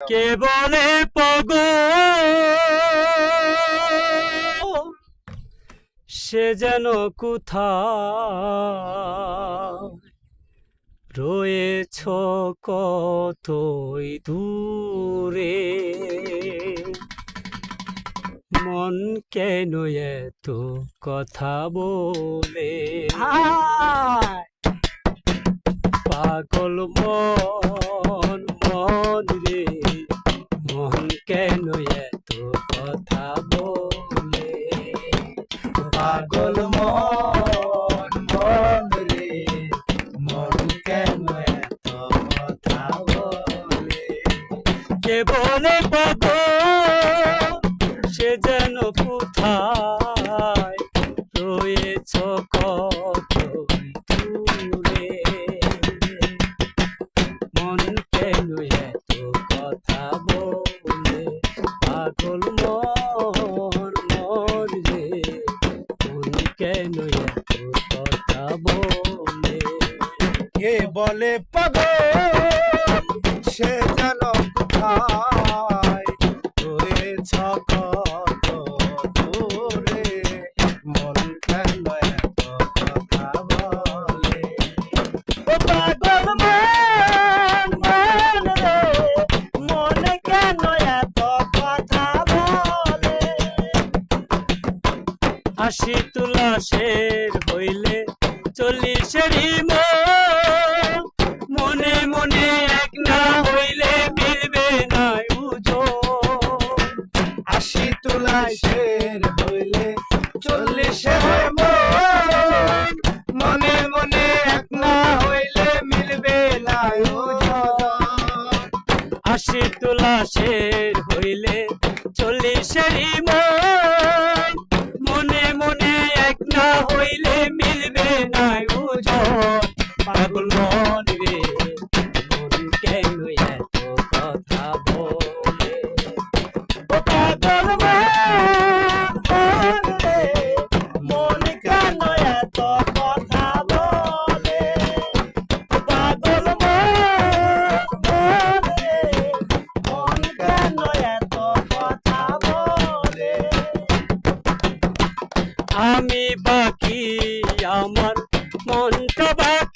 কে বলে পগ? সে যেন কোথা রয়েছ কতই দূরে? মন কেন এত কথা বলে? পাগল মন কে বলে সে যেন কোথায়? রয়েছ কত দূরে? মন কেন এত কথা বলে? পাগল মন মন মন কেন এত কথা বলে? কে বলে পাগল? সে যেন কোথায় রয়েছ কত দূরে? মন কথা বলে? ও পাগল মন রে কথা বলে? আশি তুলাশের হইলে চল্লিশেরই আশি তুলাশের হইলে চল্লিশের মন। মনে মনে এক না হইলে মিলবে না ওজন। আশি তুলাশের হইলে চল্লিশেরই মন। মনে মনে এক না হইলে মিলবে না উজন পাগল মন কেন এত কথা বলে? আমি বাকি আমার মনটা বাকি।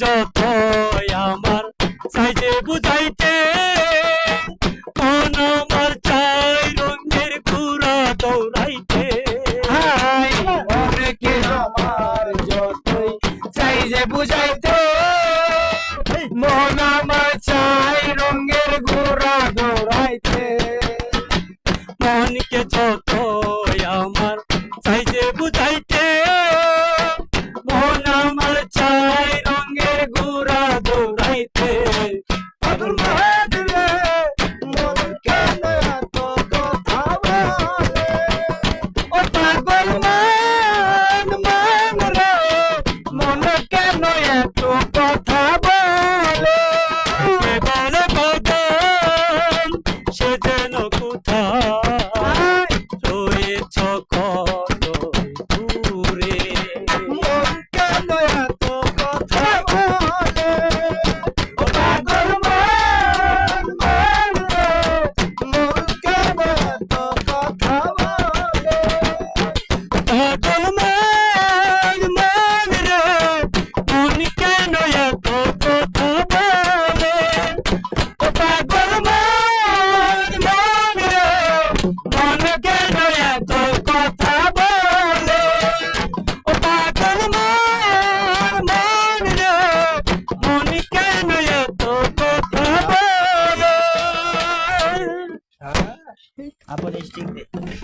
যত আমার সাইজে বুঝাইতে, মন আমার চাই রঙের ঘুরা দৌড়াইতে। অনেকে আমার যতই চাই যে বুঝাইতে রঙের